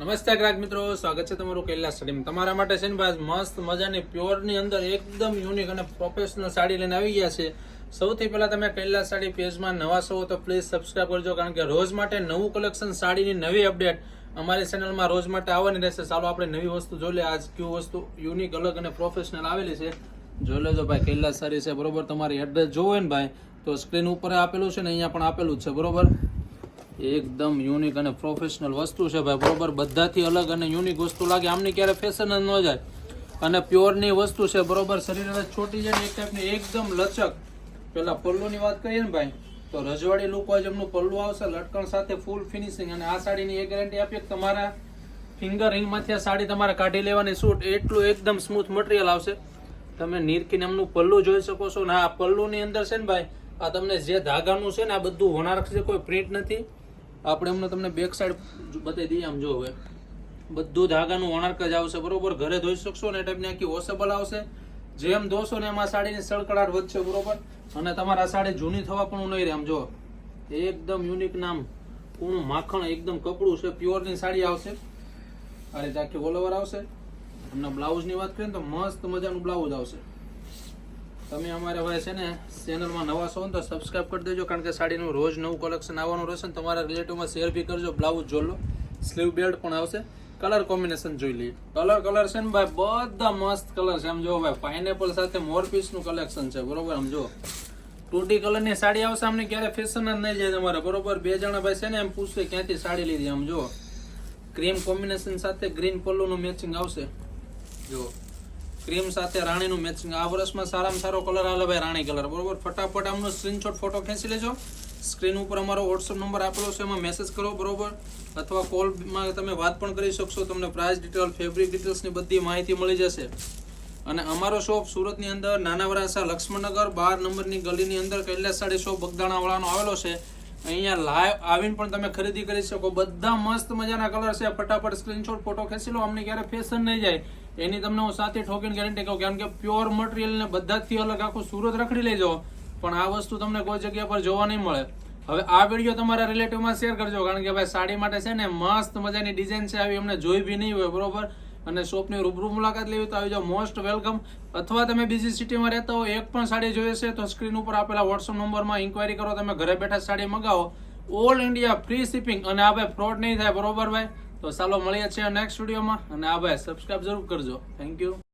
નમસ્તે ગ્રાહક મિત્રો, સ્વાગત છે તમારું કૈલાસ સ્ટડીમાં. તમારા માટે છે ને ભાઈ મસ્ત મજાની પ્યોરની અંદર એકદમ યુનિક અને પ્રોફેશનલ સાડી લઈને આવી ગયા છે. સૌથી પહેલાં તમે કૈલાસ સાડી પેજમાં નવા છો તો પ્લીઝ સબસ્ક્રાઈબ કરજો, કારણ કે રોજ માટે નવું કલેક્શન સાડીની નવી અપડેટ અમારી ચેનલમાં રોજ માટે આવવાની રહેશે. ચાલો આપણે નવી વસ્તુ જોઈ લે આજ કયું વસ્તુ યુનિક અલગ અને પ્રોફેશનલ આવેલી છે. જોઈ લેજો ભાઈ, કૈલાસ સાડી છે. બરોબર, તમારી એડ્રેસ જોવે ને ભાઈ. તો સ્ક્રીન ઉપર આપેલું છે ને, અહીંયા પણ આપેલું જ છે. બરોબર? એકદમ યુનિક અને પ્રોફેશનલ વસ્તુ છે ભાઈ, બરોબર? બધાથી અલગ અને યુનિક વસ્તુ લાગે, આમની ક્યારે ફેશન જ ન જાય. અને પ્યોરની વસ્તુ છે, બરોબર? શરીર છોટી જાય ને એક ટાઈપની એકદમ લચક. પેલા પલ્લુની વાત કરીએ ને ભાઈ, તો રજવાડી લુક એમનું પલ્લુ આવશે, લટકણ સાથે ફૂલ ફિનિશિંગ અને આ સાડીની એ ગેરંટી આપીએ તમારા ફિંગર રિંગમાંથી આ સાડી તમારે કાઢી લેવાની શૂટ એટલું એકદમ સ્મૂથ મટીરિયલ આવશે. તમે નીરકીને એમનું પલ્લું જોઈ શકો છો. ને આ પલ્લુની અંદર છે ને ભાઈ, આ તમને જે ધાગાનું છે ને, આ બધું વણારક છે, કોઈ પ્રિન્ટ નથી. આપણે એમને તમને બેક સાઈડ બતાવી દઈએ આમ જો હવે. બધું ધાગાનું વણારક જ આવશે, બરોબર? ઘરે ધોઈ શકશો ને એ ટાઈપની આખી વોશેબલ આવશે. જેમ ધોશો ને એમાં સાડીની સળકડાટ વધશે, બરોબર? અને તમારા સાડી જૂની થવા પણ નહીં રહે, આમ જો. એકદમ યુનિક નામ કૂણું માખણ, એકદમ કપડું છે પ્યોરની સાડી આવશે. આ રીતે આખી ઓલ ઓવર આવશે. અને બ્લાઉઝની વાત કરીએ તો મસ્ત મજાનું બ્લાઉઝ આવશે. તમે અમારે ભાઈ છે ને ચેનલમાં નવા છો ને તો સબસ્ક્રાઇબ કરી દેજો, કારણ કે સાડીનું રોજ નવું કલેક્શન આવવાનું રહેશે ને તમારા રિલેટિવમાં શેર બી કરજો બ્લાઉઝ જોઈ લો સ્લીવ બેલ્ટ પણ આવશે. કલર કોમ્બિનેશન જોઈ લઈએ. કલર કલર છે ને ભાઈ, બધા મસ્ત કલર છે. આમ જો ભાઈ પાઇનેપલ સાથે મોરનું કલેક્શન છે, બરોબર? આમ જો ટૂટી કલરની સાડી આવશે અમને ક્યારે ફેશન જ નહીં જાય તમારે, બરોબર? બે જણા ભાઈ છે ને, એમ પૂછશે ક્યાંથી સાડી લીધી, આમ જો ક્રીમ કોમ્બિનેશન સાથે ગ્રીન કલરનું મેચિંગ આવશે. જો ક્રીમ સાથે રાણીનું મેચિંગ આ વર્ષમાં સારામાં સારો કલર આવે ભાઈ રાણી કલર બરોબર? ફટાફટ આમનો સ્ક્રીનશોટ ફોટો ખેંચી લેજો. સ્ક્રીન ઉપર અમારો વોટ્સઅપ નંબર આપેલો છે, એમાં મેસેજ કરો, બરોબર? અથવા કોલમાં તમે વાત પણ કરી શકશો, તમને પ્રાઇસ ડિટેલ ફેબ્રિક ડિટેલ્સની બધી માહિતી મળી જશે. અને અમારો શોપ સુરતની અંદર નાના વરાસા લક્ષ્મણનગર બાર નંબરની ગલીની અંદર કૈલાસ સાડી શોપ બગદાણાવાળાનો આવેલો છે. અહીંયા લાઈવ આવીને પણ તમે ખરીદી કરી શકો. બધા મસ્ત મજાના કલર છે. ફટાફટ સ્ક્રીનશોટ ફોટો ખેંચી લો. અમને ક્યારે ફેશન નહીં જાય. એની તમને હું સાથે ઠોકીને ગેરંટી કહું, કારણ કે પ્યોર મટીરિયલ ને બધાથી અલગ આખું સુરત રખડી લેજો, પણ આ વસ્તુ તમને કોઈ જગ્યા પર જોવા નહીં મળે. હવે આ વીડિયો તમારા રિલેટિવમાં શેર કરજો, કારણ કે ભાઈ સાડી માટે છે ને મસ્ત મજાની ડિઝાઇન છે આવી, અમને જોઈ બી નહીં હોય, બરોબર? અને શોપની રૂબરૂ મુલાકાત લેવી તો આવી જાઓ મોસ્ટ વેલકમ અથવા તમે બીજી સિટીમાં રહેતા હો, એક પણ સાડી જોઈએ છે, તો સ્ક્રીન ઉપર આપેલા વોટ્સઅપ નંબરમાં ઇન્ક્વાયરી કરો, તમે ઘરે બેઠા સાડી મગાવો. ઓલ ઇન્ડિયા ફ્રી શિપિંગ અને આ ભાઈ ફ્રોડ નહીં થાય, બરોબર ભાઈ? તો ચાલો મળીએ છીએ નેક્સ્ટ વિડીયોમાં અને આ ભાઈ સબસ્ક્રાઇબ જરૂર કરજો. Thank you